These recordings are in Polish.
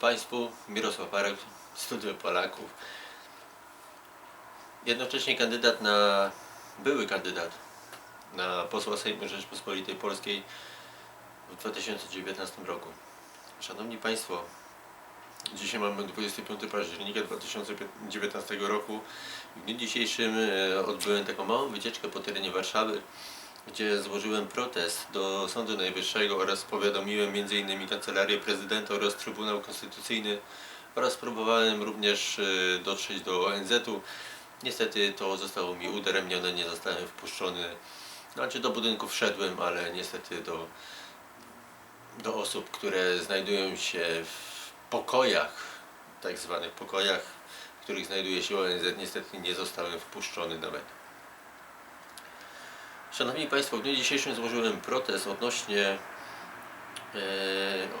Państwu, Mirosław Parek, Studio Polaków. Jednocześnie kandydat na, były kandydat na posła Sejmu Rzeczpospolitej Polskiej w 2019 roku. Szanowni Państwo, dzisiaj mamy 25 października 2019 roku. W dniu dzisiejszym e, odbyłem taką małą wycieczkę po terenie Warszawy, gdzie złożyłem protest do Sądu Najwyższego oraz powiadomiłem m.in. Kancelarię Prezydenta oraz Trybunał Konstytucyjny oraz próbowałem również e, dotrzeć do ONZ-u. Niestety to zostało mi udaremnione, nie zostałem wpuszczony. Znaczy do budynku wszedłem, ale niestety do, do osób, które znajdują się w pokojach, tak zwanych pokojach, w których znajduje się ONZ, niestety nie zostałem wpuszczony nawet. Szanowni Państwo, w dniu dzisiejszym złożyłem protest odnośnie e,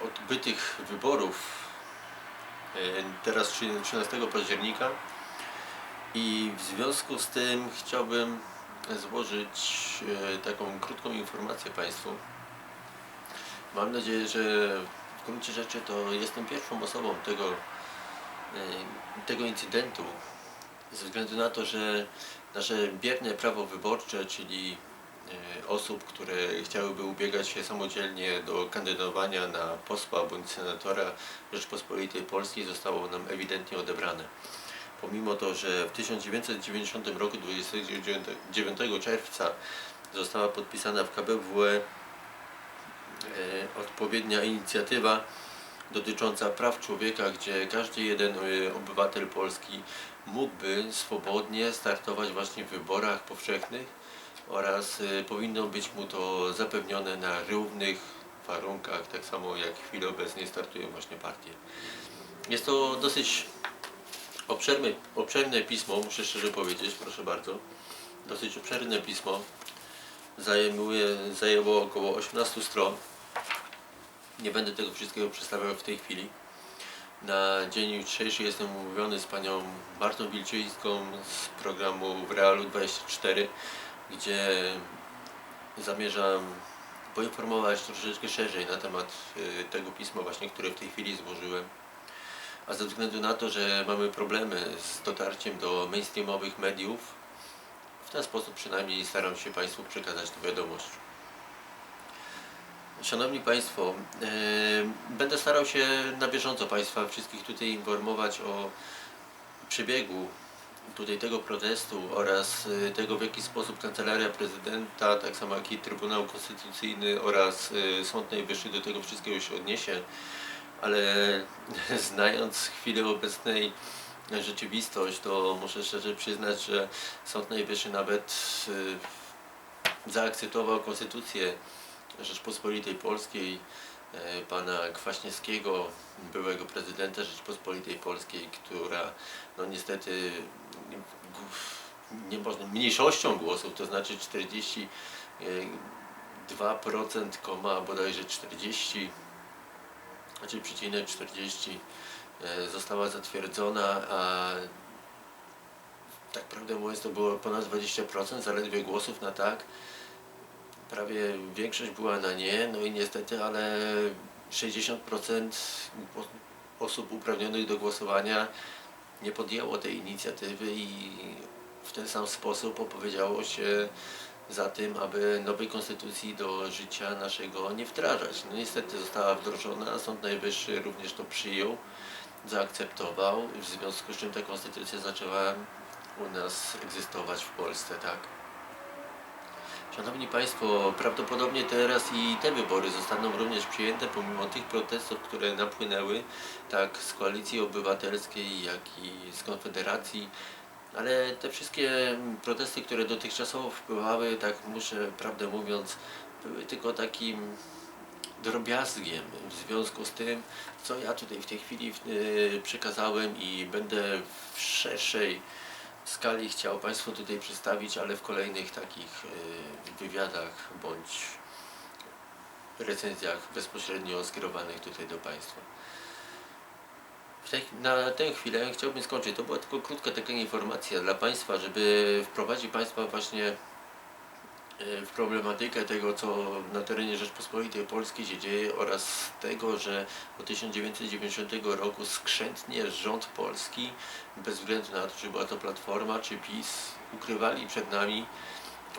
odbytych wyborów e, teraz 13 października i w związku z tym chciałbym złożyć e, taką krótką informację Państwu. Mam nadzieję, że w gruncie rzeczy to jestem pierwszą osobą tego, e, tego incydentu, ze względu na to, że nasze bierne prawo wyborcze, czyli osób, które chciałyby ubiegać się samodzielnie do kandydowania na posła bądź senatora Rzeczpospolitej Polskiej zostało nam ewidentnie odebrane. Pomimo to, że w 1990 roku 29 czerwca została podpisana w KBWE e, odpowiednia inicjatywa dotycząca praw człowieka, gdzie każdy jeden e, obywatel Polski mógłby swobodnie startować właśnie w wyborach powszechnych oraz e, powinno być mu to zapewnione na równych warunkach, tak samo jak w chwili obecnej startują właśnie partie. Jest to dosyć obszerne, obszerne pismo, muszę szczerze powiedzieć, proszę bardzo. Dosyć obszerne pismo. Zajmuje, zajęło około 18 stron. Nie będę tego wszystkiego przedstawiał w tej chwili. Na dzień jutrzejszy jestem umówiony z panią Martą Wilczyńską z programu w Realu 24, gdzie zamierzam poinformować troszeczkę szerzej na temat y, tego pisma właśnie, które w tej chwili złożyłem. A ze względu na to, że mamy problemy z dotarciem do mainstreamowych mediów, w ten sposób przynajmniej staram się Państwu przekazać tę wiadomość. Szanowni Państwo, e, będę starał się na bieżąco Państwa wszystkich tutaj informować o przebiegu tutaj tego protestu oraz e, tego w jaki sposób Kancelaria Prezydenta, tak samo jak i Trybunał Konstytucyjny oraz e, Sąd Najwyższy do tego wszystkiego się odniesie. Ale znając w chwili obecnej rzeczywistość, to muszę szczerze przyznać, że Sąd Najwyższy nawet y, zaakceptował konstytucję Rzeczpospolitej Polskiej pana Kwaśniewskiego, byłego prezydenta Rzeczpospolitej Polskiej, która no niestety nie można, mniejszością głosów, to znaczy 42%, koma bodajże 40 znaczy przecinek 40 e, została zatwierdzona, a tak prawdę mówiąc to było ponad 20%, zaledwie głosów na tak. Prawie większość była na nie, no i niestety, ale 60% osób uprawnionych do głosowania nie podjęło tej inicjatywy i w ten sam sposób opowiedziało się za tym, aby nowej konstytucji do życia naszego nie wdrażać. No niestety została wdrożona, Sąd Najwyższy również to przyjął, zaakceptował, w związku z czym ta konstytucja zaczęła u nas egzystować w Polsce, tak? Szanowni Państwo, prawdopodobnie teraz i te wybory zostaną również przyjęte pomimo tych protestów, które napłynęły tak z Koalicji Obywatelskiej, jak i z Konfederacji. Ale te wszystkie protesty, które dotychczasowo wpływały, tak muszę prawdę mówiąc, były tylko takim drobiazgiem w związku z tym, co ja tutaj w tej chwili yy, przekazałem i będę w szerszej skali chciał Państwu tutaj przedstawić, ale w kolejnych takich yy, wywiadach bądź recenzjach bezpośrednio skierowanych tutaj do Państwa. Na tę chwilę chciałbym skończyć. To była tylko krótka taka informacja dla Państwa, żeby wprowadzić Państwa właśnie w problematykę tego, co na terenie Rzeczpospolitej Polskiej się dzieje oraz tego, że od 1990 roku skrzętnie rząd polski, bez względu na to, czy była to Platforma, czy PiS, ukrywali przed nami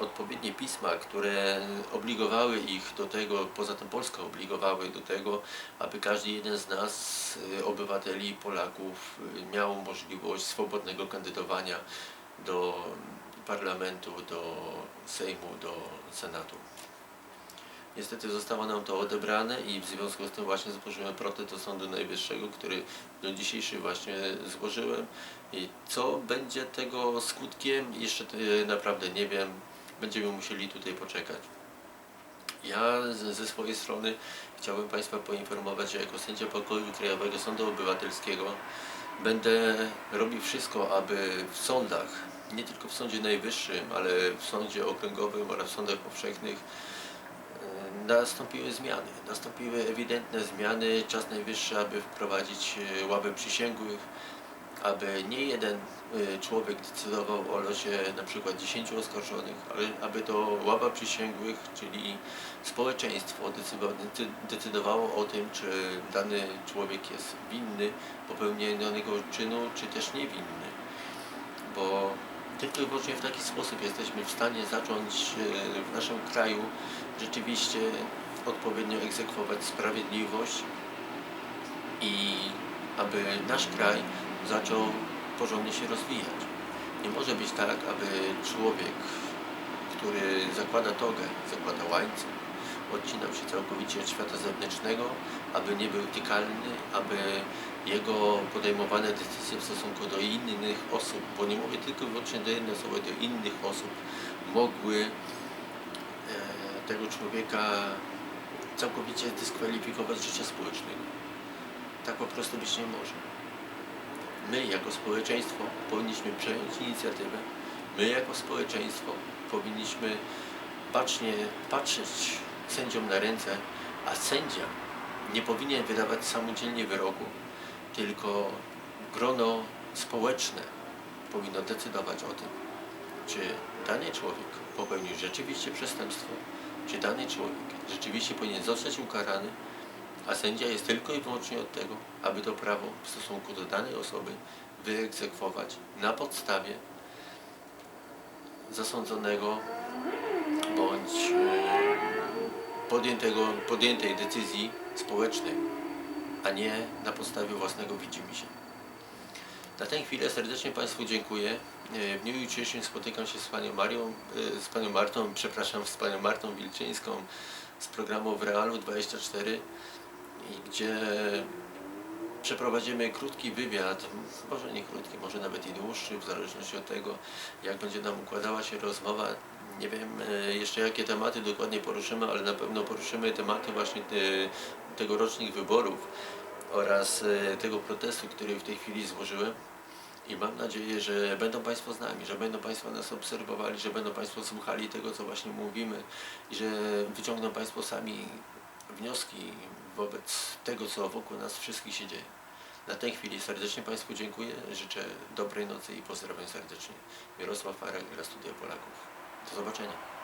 odpowiednie pisma, które obligowały ich do tego, poza tym Polskę obligowały do tego, aby każdy jeden z nas, y, obywateli Polaków, y, miał możliwość swobodnego kandydowania do parlamentu, do Sejmu, do Senatu. Niestety zostało nam to odebrane i w związku z tym właśnie złożyłem protest do Sądu Najwyższego, który do dzisiejszy właśnie złożyłem. I co będzie tego skutkiem, jeszcze y, naprawdę nie wiem. Będziemy musieli tutaj poczekać. Ja ze swojej strony chciałbym Państwa poinformować, że jako sędzia pokoju Krajowego Sądu Obywatelskiego będę robił wszystko, aby w sądach, nie tylko w Sądzie Najwyższym, ale w Sądzie Okręgowym oraz w sądach powszechnych e, nastąpiły zmiany. Nastąpiły ewidentne zmiany. Czas najwyższy, aby wprowadzić e, ławę przysięgłych, aby nie jeden e, człowiek decydował o losie na przykład 10 oskarżonych, ale aby to ława przysięgłych, czyli społeczeństwo decydowa- decy- decydowało o tym, czy dany człowiek jest winny popełnionego czynu, czy też niewinny. Bo tylko i wyłącznie w taki sposób jesteśmy w stanie zacząć e, w naszym kraju rzeczywiście odpowiednio egzekwować sprawiedliwość i aby nasz kraj zaczął porządnie się rozwijać. Nie może być tak, aby człowiek, który zakłada togę, zakłada łańcuch, odcinał się całkowicie od świata zewnętrznego, aby nie był tykalny, aby jego podejmowane decyzje w stosunku do innych osób, bo nie mówię tylko wyłącznie do jednej osoby, do innych osób, mogły e, tego człowieka całkowicie dyskwalifikować z życia społecznego. Tak po prostu być nie może. My jako społeczeństwo powinniśmy przejąć inicjatywę. My jako społeczeństwo powinniśmy bacznie patrzeć sędziom na ręce, a sędzia nie powinien wydawać samodzielnie wyroku, tylko grono społeczne powinno decydować o tym, czy dany człowiek popełnił rzeczywiście przestępstwo, czy dany człowiek rzeczywiście powinien zostać ukarany, a sędzia jest tylko i wyłącznie od tego, aby to prawo w stosunku do danej osoby wyegzekwować na podstawie zasądzonego bądź e, podjętego, podjętej decyzji społecznej, a nie na podstawie własnego widzimisię. Na tę chwilę serdecznie Państwu dziękuję. E, W dniu jutrzejszym spotykam się z Panią Marią, e, z Panią Martą, przepraszam, z Panią Martą Wilczyńską z programu w Realu 24, i gdzie przeprowadzimy krótki wywiad, może nie krótki, może nawet i dłuższy, w zależności od tego, jak będzie nam układała się rozmowa. Nie wiem e, jeszcze jakie tematy dokładnie poruszymy, ale na pewno poruszymy tematy właśnie te, tegorocznych wyborów oraz e, tego protestu, który w tej chwili złożyłem. I mam nadzieję, że będą Państwo z nami, że będą Państwo nas obserwowali, że będą Państwo słuchali tego, co właśnie mówimy i że wyciągną Państwo sami wnioski wobec tego, co wokół nas wszystkich się dzieje. Na tej chwili serdecznie Państwu dziękuję, życzę dobrej nocy i pozdrawiam serdecznie. Mirosław Farek dla Studia Polaków. Do zobaczenia.